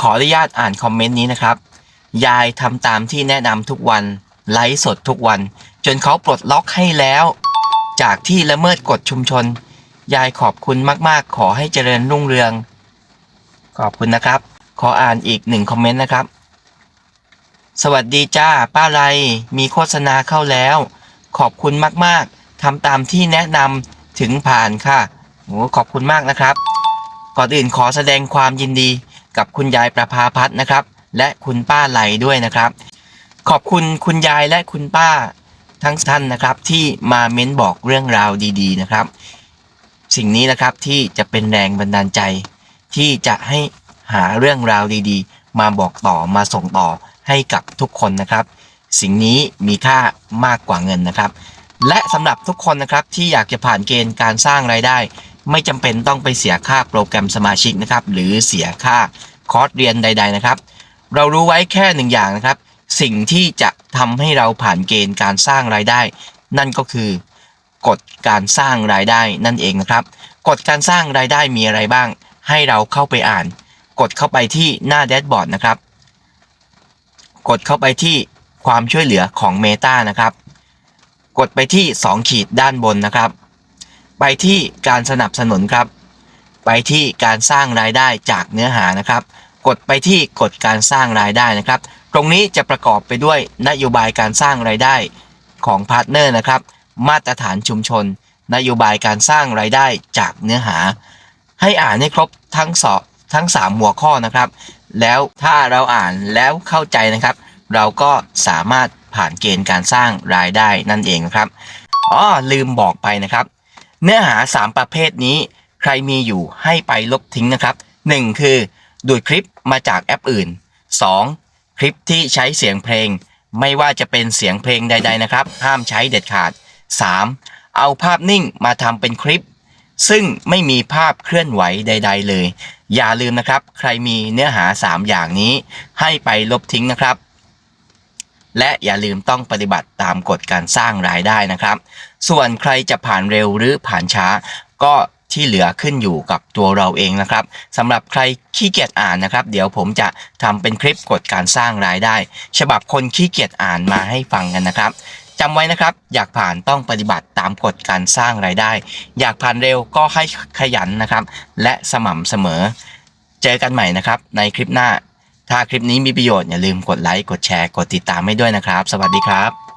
ขออนุญาตอ่านคอมเมนต์นี้นะครับ ยายทำตามที่แนะนำทุกวัน ไลฟ์สดทุกวัน จนเขาปลดล็อกให้แล้ว จากที่ละเมิดกฎชุมชน ยายขอบคุณมากๆ ขอให้เจริญรุ่งเรือง ขอบคุณนะครับ ขออ่านอีกหนึ่งคอมเมนต์นะครับ สวัสดีจ้า ป้าไร มีโฆษณาเข้าแล้ว ขอบคุณมากๆทำตามที่แนะนำถึงผ่านค่ะโอ้ขอบคุณมากนะครับ ก่อนอื่นขอแสดงความยินดี กับคุณยายประภาพัฒน์นะครับ และคุณป้าไหลด้วยนะครับ ขอบคุณคุณยายและคุณป้าทั้งท่านนะครับที่มาเม้นบอกเรื่องราวดีๆนะครับ สิ่งนี้นะครับที่จะเป็นแรงบันดาลใจ ที่จะให้หาเรื่องราวดีๆ มาบอกต่อมาส่งต่อให้กับทุกคนนะครับ สิ่งนี้มีค่ามากกว่าเงินนะครับ และสำหรับทุกคนนะครับที่อยากจะผ่านเกณฑ์การสร้างรายได้ ไม่จำเป็นต้องไปเสียค่าโปรแกรมสมาชิกนะครับ หรือเสียค่าคอร์สเรียนใด ๆนะครับ เรารู้ไว้แค่หนึ่งอย่างนะครับ สิ่งที่จะทำให้เราผ่านเกณฑ์การสร้างรายได้ นั่นก็คือกฎการสร้างรายได้นั่นเองนะครับกฎการสร้างรายได้มีอะไรบ้าง ให้เราเข้าไปอ่าน กดเข้าไปที่หน้าแดชบอร์ดนะครับ กดเข้าไปที่ความช่วยเหลือของ Meta นะครับ กดไปที่ 2 ขีดด้านบนนะครับ ไปที่การสนับสนุนครับ ไปที่การสร้างรายได้จากเนื้อหานะครับ กดไปที่กฎการสร้างรายได้นะครับ ตรงนี้จะประกอบไปด้วยนโยบายการสร้างรายได้ของพาร์ทเนอร์นะครับ มาตรฐานชุมชน นโยบายการสร้างรายได้จากเนื้อหา ให้อ่านให้ครบทั้งสอบทั้ง 3 หัวข้อนะครับ แล้วถ้าเราอ่านแล้วเข้าใจนะครับ เราก็สามารถผ่านเกณฑ์การสร้างรายได้นั่นเองนะครับอ๋อลืมบอกไปนะครับ เนื้อหา 3 ประเภทนี้ ใครมีอยู่ให้ไปลบทิ้งนะครับ 1. คือ ดูดคลิปมาจากแอปอื่น 2. คลิปที่ใช้เสียงเพลง ไม่ว่าจะเป็นเสียงเพลงใด ๆ นะครับ ห้ามใช้เด็ดขาด 3. เอาภาพนิ่งมาทำเป็นคลิป ซึ่งไม่มีภาพเคลื่อนไหวใด ๆ เลย อย่าลืมนะครับ ใครมีเนื้อหา 3 อย่างนี้ ให้ไปลบทิ้งนะครับ และอย่าลืมต้องปฏิบัติตามกฎการสร้างรายได้นะครับ ส่วนใครจะผ่านเร็วหรือผ่านช้า ก็ที่เหลือขึ้นอยู่กับตัวเราเองนะครับสำหรับใครขี้เกียจอ่านนะครับ เดี๋ยวผมจะทำเป็นคลิปกฎการสร้างรายได้ ฉบับคนขี้เกียจอ่านมาให้ฟังกันนะครับจำไว้นะครับ อยากผ่านต้องปฏิบัติตามกฎการสร้างรายได้ อยากผ่านเร็วก็ให้ขยันนะครับ และสม่ำเสมอ เจอกันใหม่นะครับในคลิปหน้า ถ้าคลิปนี้มีประโยชน์อย่าลืมกดไลค์กดแชร์กดติดตามให้ด้วยนะครับ สวัสดีครับ